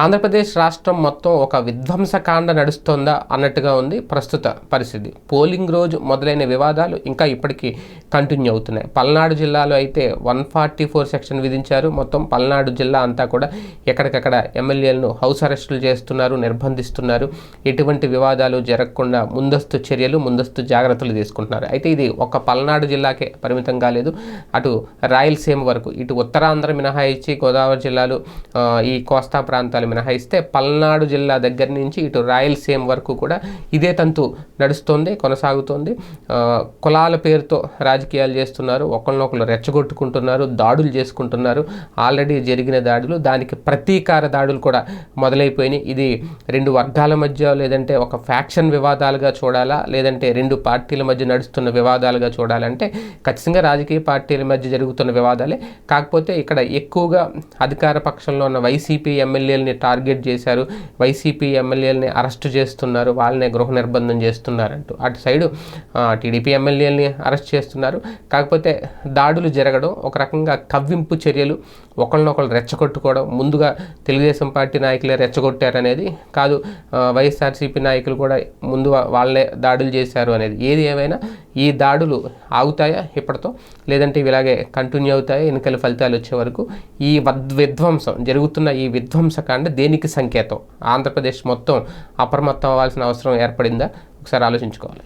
ఆంధ్రప్రదేశ్ రాష్ట్రం మొత్తం ఒక విధ్వంసకాండ నడుస్తోందా అన్నట్టుగా ఉంది ప్రస్తుత పరిస్థితి. పోలింగ్ రోజు మొదలైన వివాదాలు ఇంకా ఇప్పటికీ కంటిన్యూ అవుతున్నాయి. పల్నాడు జిల్లాలో అయితే వన్ ఫార్టీ ఫోర్ సెక్షన్ విధించారు. మొత్తం పల్నాడు జిల్లా అంతా కూడా ఎక్కడికక్కడ ఎమ్మెల్యేలను హౌస్ అరెస్టులు చేస్తున్నారు నిర్బంధిస్తున్నారు. ఎటువంటి వివాదాలు జరగకుండా ముందస్తు చర్యలు ముందస్తు జాగ్రత్తలు తీసుకుంటున్నారు. అయితే ఇది ఒక పల్నాడు జిల్లాకే పరిమితం కాలేదు. అటు రాయలసీమ వరకు ఇటు ఉత్తరాంధ్ర మినహాయించి గోదావరి జిల్లాలు ఈ కోస్తా ప్రాంతాలు మినహాయిస్తే పల్నాడు జిల్లా దగ్గర నుంచి ఇటు రాయలసీమ వరకు కూడా ఇదే తంతు నడుస్తుంది కొనసాగుతోంది. కులాల పేరుతో రాజకీయాలు చేస్తున్నారు ఒకరినొకరు రెచ్చగొట్టుకుంటున్నారు దాడులు చేసుకుంటున్నారు. ఆల్రెడీ జరిగిన దాడులు దానికి ప్రతీకార దాడులు కూడా మొదలైపోయినాయి. ఇది రెండు వర్గాల మధ్య లేదంటే ఒక ఫ్యాక్షన్ వివాదాలుగా చూడాలా లేదంటే రెండు పార్టీల మధ్య నడుస్తున్న వివాదాలుగా చూడాలంటే ఖచ్చితంగా రాజకీయ పార్టీల మధ్య జరుగుతున్న వివాదాలే. కాకపోతే ఇక్కడ ఎక్కువగా అధికార పక్షంలో ఉన్న వైసీపీ ఎమ్మెల్యేలని టార్గెట్ చేశారు వైసీపీ ఎమ్మెల్యేలని అరెస్ట్ చేస్తున్నారు వాళ్ళనే గృహ నిర్బంధం చేస్తున్నారంటూ. అటు సైడు టీడీపీ ఎమ్మెల్యేలని అరెస్ట్ చేస్తున్నారు. కాకపోతే దాడులు జరగడం ఒక రకంగా కవ్వింపు చర్యలు ఒకళ్ళనొకళ్ళు రెచ్చగొట్టుకోవడం ముందుగా తెలుగుదేశం పార్టీ నాయకులే రెచ్చగొట్టారనేది కాదు వైఎస్ఆర్సీపీ నాయకులు కూడా ముందు వాళ్ళే దాడులు చేశారు అనేది. ఏది ఏమైనా ఈ దాడులు ఆగుతాయా ఇప్పటితో? లేదంటే ఇవి ఇలాగే కంటిన్యూ అవుతాయా? ఎన్నికల ఫలితాలు వచ్చే వరకు ఈ వద్ విధ్వంసం జరుగుతున్న ఈ విధ్వంసకాండ దేనికి సంకేతం? ఆంధ్రప్రదేశ్ మొత్తం అప్రమత్తం అవ్వాల్సిన అవసరం ఏర్పడిందా? ఒకసారి ఆలోచించుకోవాలి.